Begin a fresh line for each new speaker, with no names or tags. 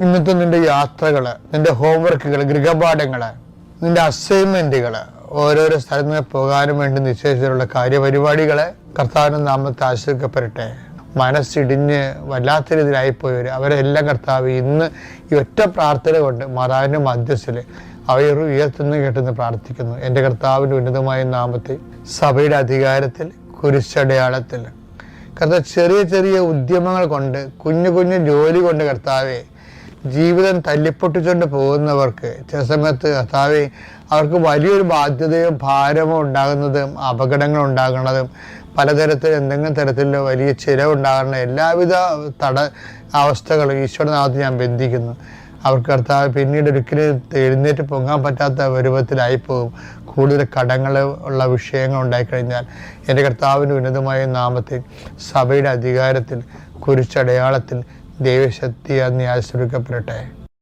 ഇന്നത്തെ നിന്റെ യാത്രകൾ നിന്റെ ഹോംവർക്കുകൾ ഗൃഹപാഠങ്ങൾ നിന്റെ അസൈൻമെന്റുകൾ ഓരോരോ സ്ഥലത്ത് പോകാനും വേണ്ടി നിശ്ചയിച്ചിട്ടുള്ള കാര്യപരിപാടികളെ കർത്താവിന്റെ നാമത്തെ ആശ്രയിക്കപ്പെടട്ടെ മനസ്സിടിഞ്ഞ് വല്ലാത്ത രീതിയിലായിപ്പോയവർ അവരെല്ലാം കർത്താവ് ഇന്ന് ഈ ഒറ്റ പ്രാർത്ഥന കൊണ്ട് മാതാവിന്റെ മധ്യസ്ഥിൽ അവർ ഉയർത്തുന്ന കേട്ടെന്ന് പ്രാർത്ഥിക്കുന്നു. എന്റെ കർത്താവിന്റെ ഉന്നതമായ നാമത്തിൽ സഭയുടെ അധികാരത്തിൽ കുരിശടയാളത്തിൽ. കർത്താവ് ചെറിയ ചെറിയ ഉദ്യമങ്ങൾ കൊണ്ട് കുഞ്ഞു കുഞ്ഞു ജോലി കൊണ്ട് കർത്താവെ ജീവിതം തല്ലിപ്പൊട്ടിച്ചുകൊണ്ട് പോകുന്നവർക്ക് ചില സമയത്ത് കർത്താവെ അവർക്ക് വലിയൊരു ബാധ്യതയും ഭാരമോ ഉണ്ടാകുന്നതും അപകടങ്ങൾ ഉണ്ടാകുന്നതും പലതരത്തിൽ എന്തെങ്കിലും തരത്തിലുള്ള വലിയ ചിലവുണ്ടാകുന്ന എല്ലാവിധ തട അവസ്ഥകളും ഈശോയുടെ നാമത്തിൽ ഞാൻ ബന്ധിക്കുന്നു. അവർക്ക് കർത്താവ് പിന്നീട് ഒരിക്കലും എഴുന്നേറ്റ് പൊങ്ങാൻ പറ്റാത്ത രൂപത്തിലായി പോകും. കൂടുതൽ കടങ്ങൾ ഉള്ള വിഷയങ്ങൾ ഉണ്ടായിക്കഴിഞ്ഞാൽ എന്റെ കർത്താവിന്റെ ഉന്നതമായ നാമത്തിൽ സഭയുടെ അധികാരത്തിൽ കുരിച്ചടയാളത്തിൽ ദൈവശക്തി അന്ന് ആശ്രയിക്കപ്പെടട്ടെ.